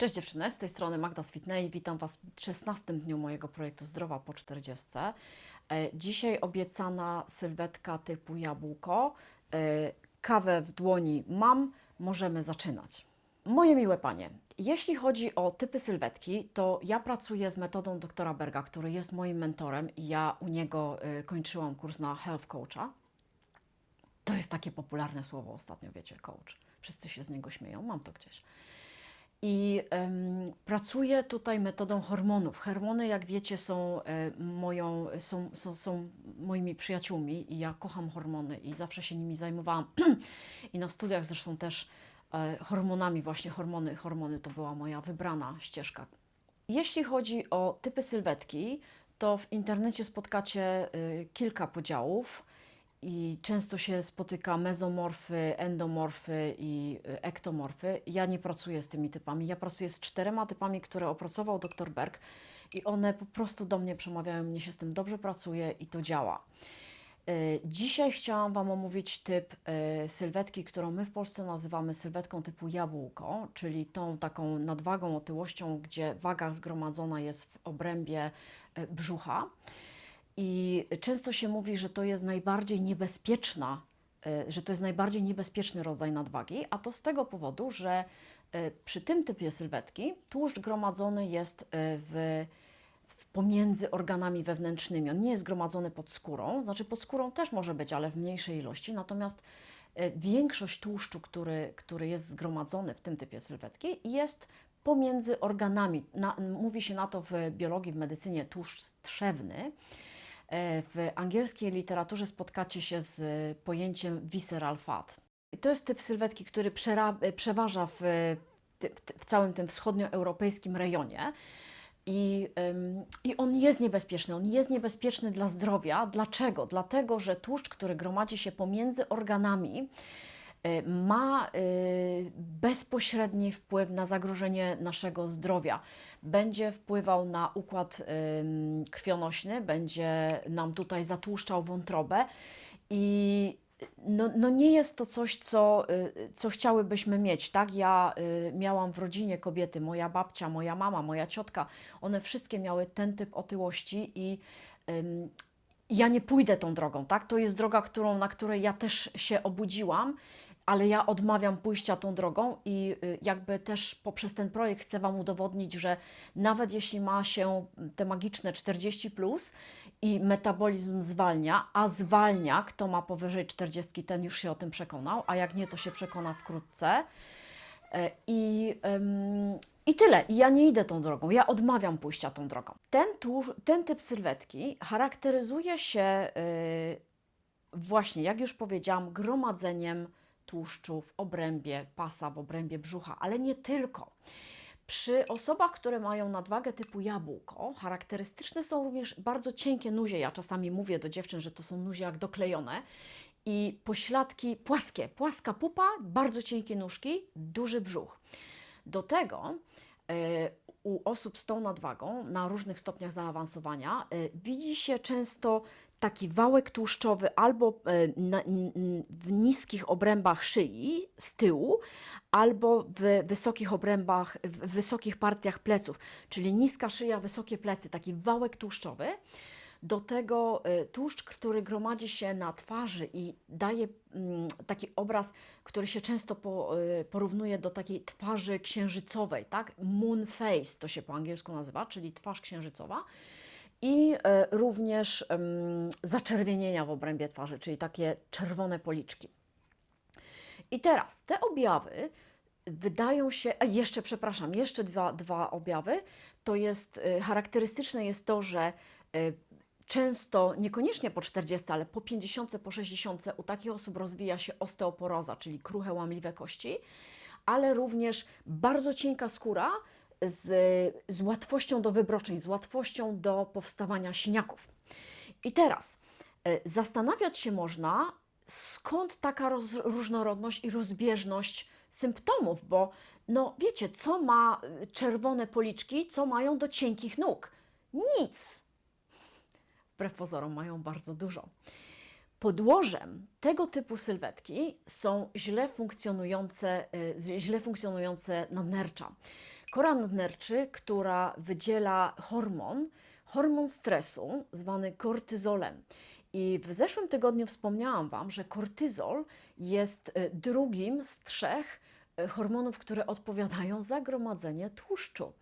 Cześć dziewczyny, z tej strony Magda z Fitney. Witam Was w 16 dniu mojego projektu Zdrowa po 40. E, Dzisiaj obiecana sylwetka typu jabłko. E, Kawę w dłoni mam, możemy zaczynać. Moje miłe panie, jeśli chodzi o typy sylwetki, to ja pracuję z metodą doktora Berga, który jest moim mentorem i ja u niego e, kończyłam kurs na health coacha. To jest takie popularne słowo ostatnio, wiecie, coach. Wszyscy się z niego śmieją, mam to gdzieś. I em, pracuję tutaj metodą hormonów. Hormony, jak wiecie, są, e, moją, są, są, są moimi przyjaciółmi i ja kocham hormony i zawsze się nimi zajmowałam. I na studiach zresztą też e, hormonami, właśnie hormony. Hormony to była moja wybrana ścieżka. Jeśli chodzi o typy sylwetki, to w internecie spotkacie y, kilka podziałów i często się spotyka mezomorfy, endomorfy i y, ektomorfy. Ja nie pracuję z tymi typami. Ja pracuję z czterema typami, które opracował dr Berg i one po prostu do mnie przemawiają, mnie się z tym dobrze pracuje i to działa. Y, Dzisiaj chciałam Wam omówić typ y, sylwetki, którą my w Polsce nazywamy sylwetką typu jabłko, czyli tą taką nadwagą, otyłością, gdzie waga zgromadzona jest w obrębie brzucha. I często się mówi, że to jest najbardziej niebezpieczna, y, że to jest najbardziej niebezpieczny rodzaj nadwagi, a to z tego powodu, że y, przy tym typie sylwetki tłuszcz gromadzony jest y, w, w pomiędzy organami wewnętrznymi. On nie jest gromadzony pod skórą, znaczy pod skórą też może być, ale w mniejszej ilości. Natomiast większość tłuszczu, który, który jest zgromadzony w tym typie sylwetki, jest pomiędzy organami. Na, mówi się na to w biologii, w medycynie tłuszcz trzewny. E, W angielskiej literaturze spotkacie się z pojęciem visceral fat. To jest typ sylwetki, który e, przeważa w, w, całym tym wschodnioeuropejskim rejonie. I, I on jest niebezpieczny. On jest niebezpieczny dla zdrowia. Dlaczego? Dlatego, że tłuszcz, który gromadzi się pomiędzy organami, ma y, bezpośredni wpływ na zagrożenie naszego zdrowia. Będzie wpływał na układ krwionośny, będzie nam tutaj zatłuszczał wątrobę i no, no nie jest to coś, co, y, co chciałybyśmy mieć, tak? Ja y, miałam w rodzinie kobiety, moja babcia, moja mama, moja ciotka, one wszystkie miały ten typ otyłości i ja nie pójdę tą drogą, tak? To jest droga, którą, na której ja też się obudziłam, ale ja odmawiam pójścia tą drogą i y, jakby też poprzez ten projekt chcę Wam udowodnić, że nawet jeśli ma się te magiczne 40 plus i metabolizm zwalnia, a zwalnia, kto ma powyżej 40, ten już się o tym przekonał, a jak nie, to się przekona wkrótce. E, I, I tyle. I ja nie idę tą drogą. Ja odmawiam pójścia tą drogą. Ten, ten typ sylwetki charakteryzuje się y, właśnie, jak już powiedziałam, gromadzeniem tłuszczu w obrębie pasa, w obrębie brzucha, ale nie tylko. Przy osobach, które mają nadwagę typu jabłko, charakterystyczne są również bardzo cienkie nuzie. Ja czasami mówię do dziewczyn, że to są nuzie jak doklejone. I pośladki płaskie, płaska pupa, bardzo cienkie nóżki, duży brzuch. Do tego e, u osób z tą nadwagą na różnych stopniach zaawansowania e, widzi się często taki wałek tłuszczowy albo e, w niskich obrębach szyi z tyłu, albo w wysokich obrębach, w wysokich partiach pleców, czyli niska szyja, wysokie plecy, taki wałek tłuszczowy. Do tego y, tłuszcz, który gromadzi się na twarzy i daje mm, taki obraz, który się często y, porównuje do takiej twarzy księżycowej, tak? Moon face to się po angielsku nazywa, czyli twarz księżycowa. I y, również zaczerwienienia w obrębie twarzy, czyli takie czerwone policzki. I teraz te objawy wydają się, a jeszcze przepraszam, jeszcze dwa, dwa objawy. To jest y, charakterystyczne jest to, że y, często, niekoniecznie po 40, ale po 50, po 60 u takich osób rozwija się osteoporoza, czyli kruche, łamliwe kości, ale również bardzo cienka skóra z, z łatwością do wybroczeń, z łatwością do powstawania siniaków. I teraz y, zastanawiać się można, skąd taka roz, różnorodność i rozbieżność symptomów, bo no wiecie, co ma y, czerwone policzki, co mają do cienkich nóg? Nic. Wbrew pozorom mają bardzo dużo. Podłożem tego typu sylwetki są źle funkcjonujące, y, źle funkcjonujące nadnercza, Kora nadnerczy, która wydziela hormon, hormon stresu, zwany kortyzolem. I w zeszłym tygodniu wspomniałam Wam, że kortyzol jest e, drugim z trzech e, hormonów, które odpowiadają za gromadzenie tłuszczu.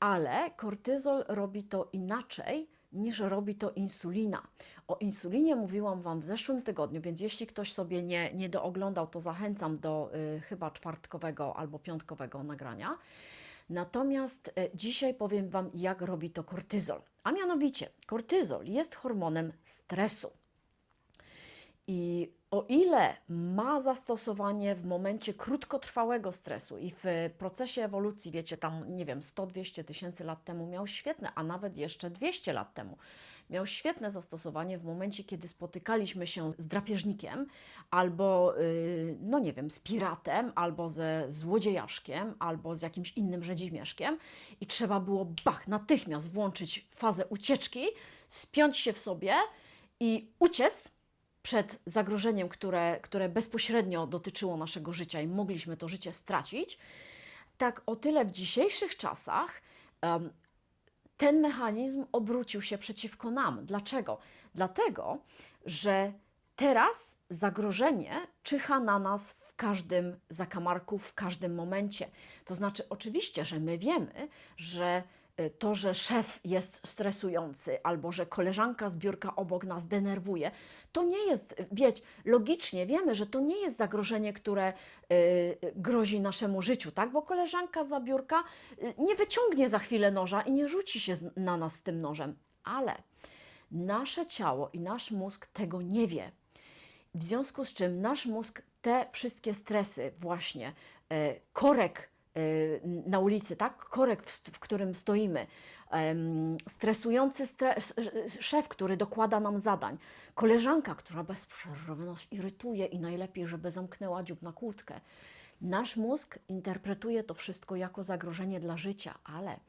Ale kortyzol robi to inaczej niż robi to insulina. O insulinie mówiłam Wam w zeszłym tygodniu, więc jeśli ktoś sobie nie, nie dooglądał, to zachęcam do y, chyba czwartkowego albo piątkowego nagrania. Natomiast e, dzisiaj powiem Wam, jak robi to kortyzol. A mianowicie, kortyzol jest hormonem stresu. I o ile ma zastosowanie w momencie krótkotrwałego stresu i w procesie ewolucji, wiecie, tam nie wiem, 100-200 tysięcy lat temu miał świetne, a nawet jeszcze 200 lat temu miał świetne zastosowanie w momencie, kiedy spotykaliśmy się z drapieżnikiem albo, yy, no nie wiem, z piratem, albo ze złodziejaszkiem, albo z jakimś innym rzedzimieszkiem i trzeba było, bach, natychmiast włączyć fazę ucieczki, spiąć się w sobie i uciec przed zagrożeniem, które, które bezpośrednio dotyczyło naszego życia i mogliśmy to życie stracić, tak o tyle w dzisiejszych czasach ten mechanizm obrócił się przeciwko nam. Dlaczego? Dlatego, że teraz zagrożenie czyha na nas w każdym zakamarku, w każdym momencie. To znaczy, oczywiście, że my wiemy, że to, że szef jest stresujący albo że koleżanka z biurka obok nas denerwuje, to nie jest, wiecie, logicznie wiemy, że to nie jest zagrożenie, które y, grozi naszemu życiu, tak? Bo koleżanka za biurka y, nie wyciągnie za chwilę noża i nie rzuci się na nas z tym nożem, ale nasze ciało i nasz mózg tego nie wie. W związku z czym nasz mózg te wszystkie stresy, właśnie korek na ulicy, tak? Korek, w, którym stoimy, stresujący stres, szef, który dokłada nam zadań, koleżanka, która bez przerwy nas irytuje i najlepiej, żeby zamknęła dziób na kłódkę. Nasz mózg interpretuje to wszystko jako zagrożenie dla życia, ale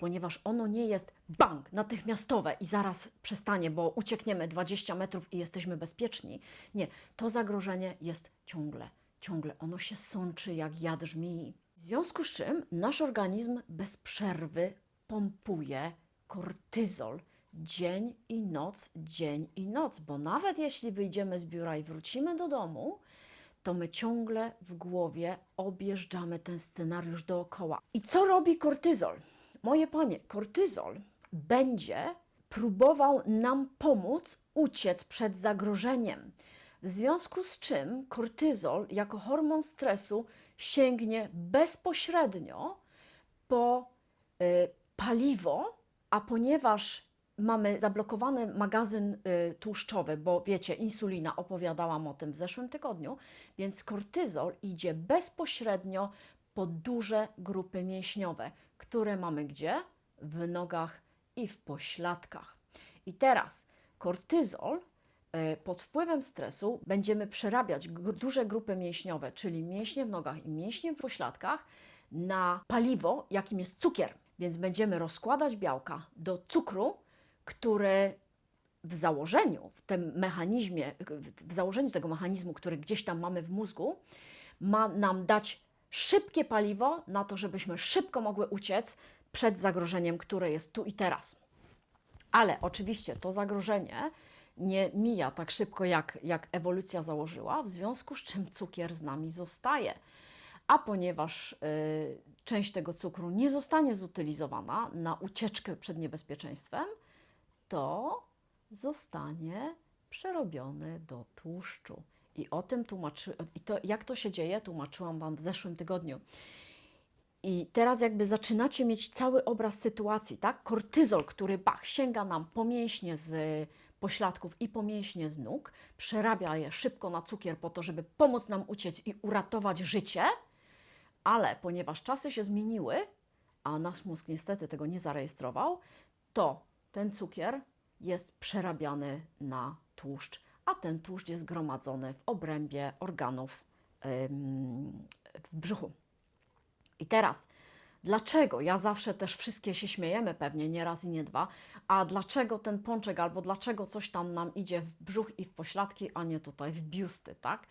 ponieważ ono nie jest bang, natychmiastowe i zaraz przestanie, bo uciekniemy 20 metrów i jesteśmy bezpieczni, nie, to zagrożenie jest ciągle, ciągle. Ono się sączy jak jad żmii. W związku z czym nasz organizm bez przerwy pompuje kortyzol dzień i noc, dzień i noc, bo nawet jeśli wyjdziemy z biura i wrócimy do domu, to my ciągle w głowie objeżdżamy ten scenariusz dookoła. I co robi kortyzol? Moje panie, kortyzol będzie próbował nam pomóc uciec przed zagrożeniem. W związku z czym kortyzol jako hormon stresu sięgnie bezpośrednio po y, paliwo, a ponieważ mamy zablokowany magazyn y, tłuszczowy, bo wiecie, insulina, opowiadałam o tym w zeszłym tygodniu, więc kortyzol idzie bezpośrednio po duże grupy mięśniowe, które mamy gdzie? W nogach i w pośladkach. I teraz kortyzol pod wpływem stresu będziemy przerabiać duże grupy mięśniowe, czyli mięśnie w nogach i mięśnie w pośladkach, na paliwo, jakim jest cukier. Więc będziemy rozkładać białka do cukru, który w założeniu, w tym mechanizmie, w założeniu tego mechanizmu, który gdzieś tam mamy w mózgu, ma nam dać szybkie paliwo na to, żebyśmy szybko mogły uciec przed zagrożeniem, które jest tu i teraz. Ale oczywiście to zagrożenie nie mija tak szybko, jak, jak ewolucja założyła, w związku z czym cukier z nami zostaje. A ponieważ y, część tego cukru nie zostanie zutylizowana na ucieczkę przed niebezpieczeństwem, to zostanie przerobiony do tłuszczu. I o tym tłumaczy, i to, jak to się dzieje, tłumaczyłam Wam w zeszłym tygodniu. I teraz jakby zaczynacie mieć cały obraz sytuacji, tak? Kortyzol, który bach, sięga nam po mięśnie z pośladków i po mięśnie z nóg, przerabia je szybko na cukier po to, żeby pomóc nam uciec i uratować życie, ale ponieważ czasy się zmieniły, a nasz mózg niestety tego nie zarejestrował, to ten cukier jest przerabiany na tłuszcz, a ten tłuszcz jest gromadzony w obrębie organów w brzuchu. I teraz, dlaczego? Ja zawsze też wszystkie się śmiejemy pewnie, nie raz i nie dwa, a dlaczego ten pączek albo dlaczego coś tam nam idzie w brzuch i w pośladki, a nie tutaj w biusty, tak?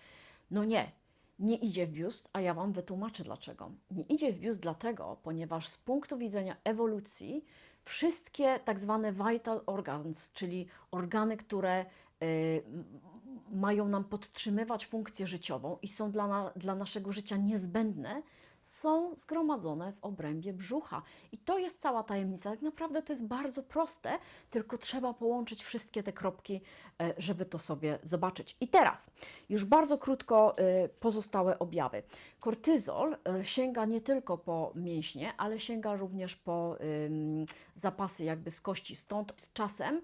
No nie. nie idzie w biust, a ja Wam wytłumaczę dlaczego. Nie idzie w biust dlatego, ponieważ z punktu widzenia ewolucji wszystkie tak zwane vital organs, czyli organy, które y, mają nam podtrzymywać funkcję życiową i są dla, na, dla naszego życia niezbędne, są zgromadzone w obrębie brzucha. I to jest cała tajemnica. Tak naprawdę to jest bardzo proste, tylko trzeba połączyć wszystkie te kropki, e, żeby to sobie zobaczyć. I teraz już bardzo krótko e, pozostałe objawy. Kortyzol e, sięga nie tylko po mięśnie, ale sięga również po zapasy jakby z kości. Stąd z czasem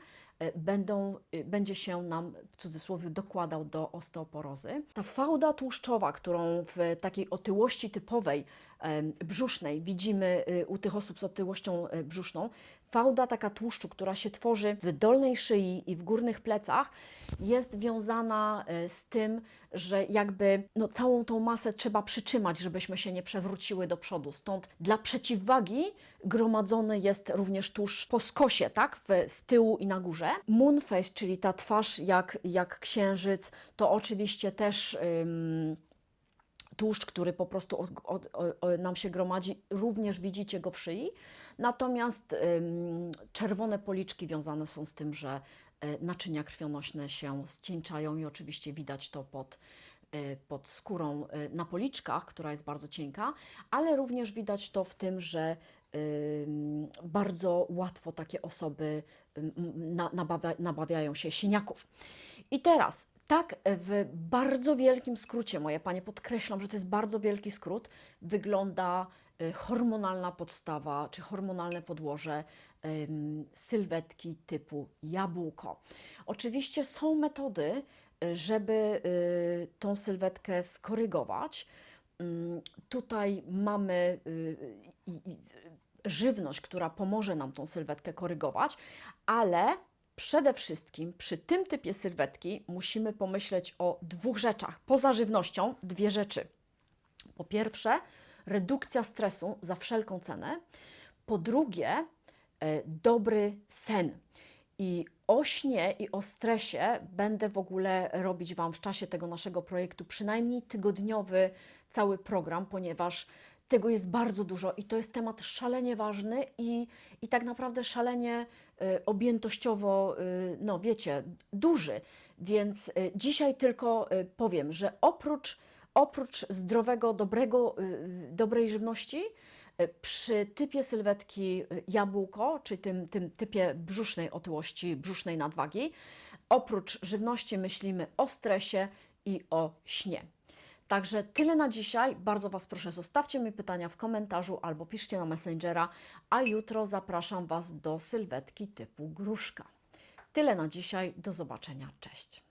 będą, y, będzie się nam w cudzysłowie dokładał do osteoporozy. Ta fałda tłuszczowa, którą w takiej otyłości typowej brzusznej widzimy y, u tych osób z otyłością y, brzuszną, fałda taka tłuszczu, która się tworzy w dolnej szyi i w górnych plecach, jest wiązana y, z tym, że jakby no, całą tą masę trzeba przytrzymać, żebyśmy się nie przewróciły do przodu. Stąd dla przeciwwagi gromadzony jest również tłuszcz po skosie, tak? W, z tyłu i na górze. Moon face, czyli ta twarz jak, jak księżyc, to oczywiście też. Tłuszcz, który po prostu od, od, o, nam się gromadzi, również widzicie go w szyi. Natomiast ym, czerwone policzki wiązane są z tym, że y, naczynia krwionośne się ścieńczają i oczywiście widać to pod, y, pod skórą y, na policzkach, która jest bardzo cienka, ale również widać to w tym, że bardzo łatwo takie osoby nabawia, nabawiają się siniaków. I teraz tak, w bardzo wielkim skrócie, moje panie, podkreślam, że to jest bardzo wielki skrót, wygląda y, hormonalna podstawa czy hormonalne podłoże sylwetki typu jabłko. Oczywiście są metody, y, żeby tą sylwetkę skorygować. Ym, Tutaj mamy żywność, która pomoże nam tą sylwetkę korygować, ale przede wszystkim przy tym typie sylwetki musimy pomyśleć o dwóch rzeczach. Poza żywnością dwie rzeczy. Po pierwsze, redukcja stresu za wszelką cenę. Po drugie, e, dobry sen. I o śnie i o stresie będę w ogóle robić Wam w czasie tego naszego projektu przynajmniej tygodniowy cały program, ponieważ tego jest bardzo dużo i to jest temat szalenie ważny i, i tak naprawdę szalenie y, objętościowo, y, no wiecie, duży. Więc y, dzisiaj tylko powiem, że oprócz, oprócz zdrowego, dobrego, dobrej żywności, przy typie sylwetki jabłko, czy tym, tym typie brzusznej otyłości, brzusznej nadwagi, oprócz żywności myślimy o stresie i o śnie. Także tyle na dzisiaj. Bardzo Was proszę, zostawcie mi pytania w komentarzu albo piszcie na Messengera, a jutro zapraszam Was do sylwetki typu gruszka. Tyle na dzisiaj. Do zobaczenia. Cześć.